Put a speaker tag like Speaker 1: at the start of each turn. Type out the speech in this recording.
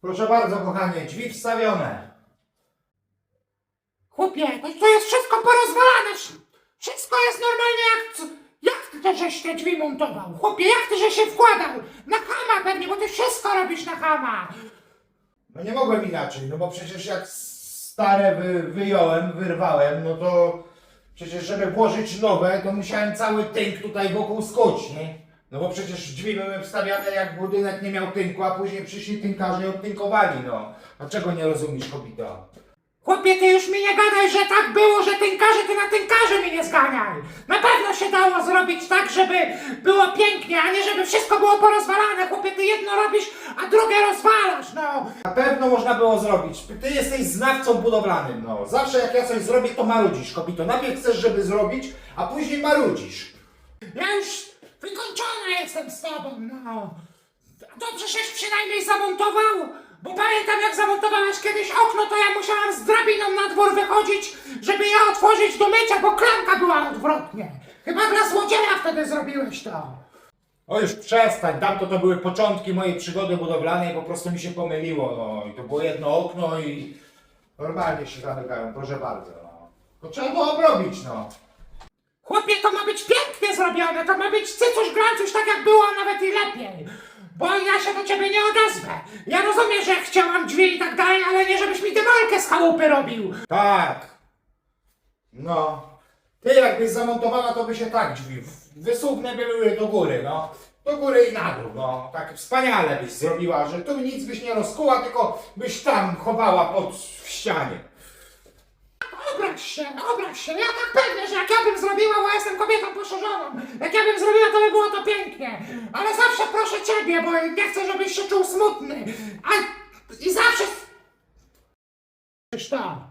Speaker 1: Proszę bardzo, kochanie, drzwi wstawione.
Speaker 2: Chłopie, to, to jest wszystko porozwalane. wsz- Wszystko jest normalnie jak... Jak ty to żeś te drzwi montował? Chłopie, jak ty żeś się wkładał? Na chama pewnie, bo ty wszystko robisz na chama.
Speaker 1: No nie mogłem inaczej, no bo przecież jak stare wy, wyjąłem, wyrwałem, no to przecież żeby włożyć nowe, to musiałem cały tynk tutaj wokół skuć, nie? No bo przecież drzwi były wstawiane jak budynek nie miał tynku, a później przyszli tynkarze i odtynkowali, no. Dlaczego nie rozumiesz, kobito?
Speaker 2: Chłopie, ty już mi nie gadaj, że tak było, że tynkarzy, ty na tynkarzy mi nie zganiaj. Na pewno się dało zrobić tak, żeby było pięknie, a nie żeby wszystko było porozwalane. Chłopie, ty jedno robisz, a drugie rozwalasz, no.
Speaker 1: Na pewno można było zrobić. Ty jesteś znawcą budowlanym, no. Zawsze jak ja coś zrobię, to marudzisz, kobito. Najpierw chcesz, żeby zrobić, a później marudzisz.
Speaker 2: Ja już wykończona jestem z tobą, no. Dobrze, żeś przynajmniej zamontował, bo pamiętam jak zamontowałeś kiedyś okno, to ja musiałam z drabiną na dwór wychodzić, żeby je otworzyć do mycia, bo klamka była odwrotnie. Chyba dla złodzieja wtedy zrobiłeś to.
Speaker 1: O już przestań, tamto to były początki mojej przygody budowlanej, po prostu mi się pomyliło, no. I to było jedno okno i normalnie się zamykają, proszę bardzo, no. To trzeba było obrobić, no.
Speaker 2: To ma być pięknie zrobione, to ma być cycuś glancuś tak jak było, a nawet i lepiej. Bo ja się do ciebie nie odezwę. Ja rozumiem, że chciałam drzwi i tak dalej, ale nie żebyś mi demolkę z chałupy robił.
Speaker 1: Tak. No. Ty jakbyś zamontowała, to by się tak drzwi w- wysuwne by były do góry, no. Do góry i na dół, no. Tak wspaniale byś zrobiła, że tu nic byś nie rozkuła, tylko byś tam chowała pod w ścianie.
Speaker 2: Obrać się, obrać się. Ja tak pewnie, że jak ja bym zrobiła, bo ja jestem kobietą poszerzoną, jak ja bym zrobiła, to by było to pięknie. Ale zawsze proszę ciebie, bo nie chcę, żebyś się czuł smutny. A i zawsze... To?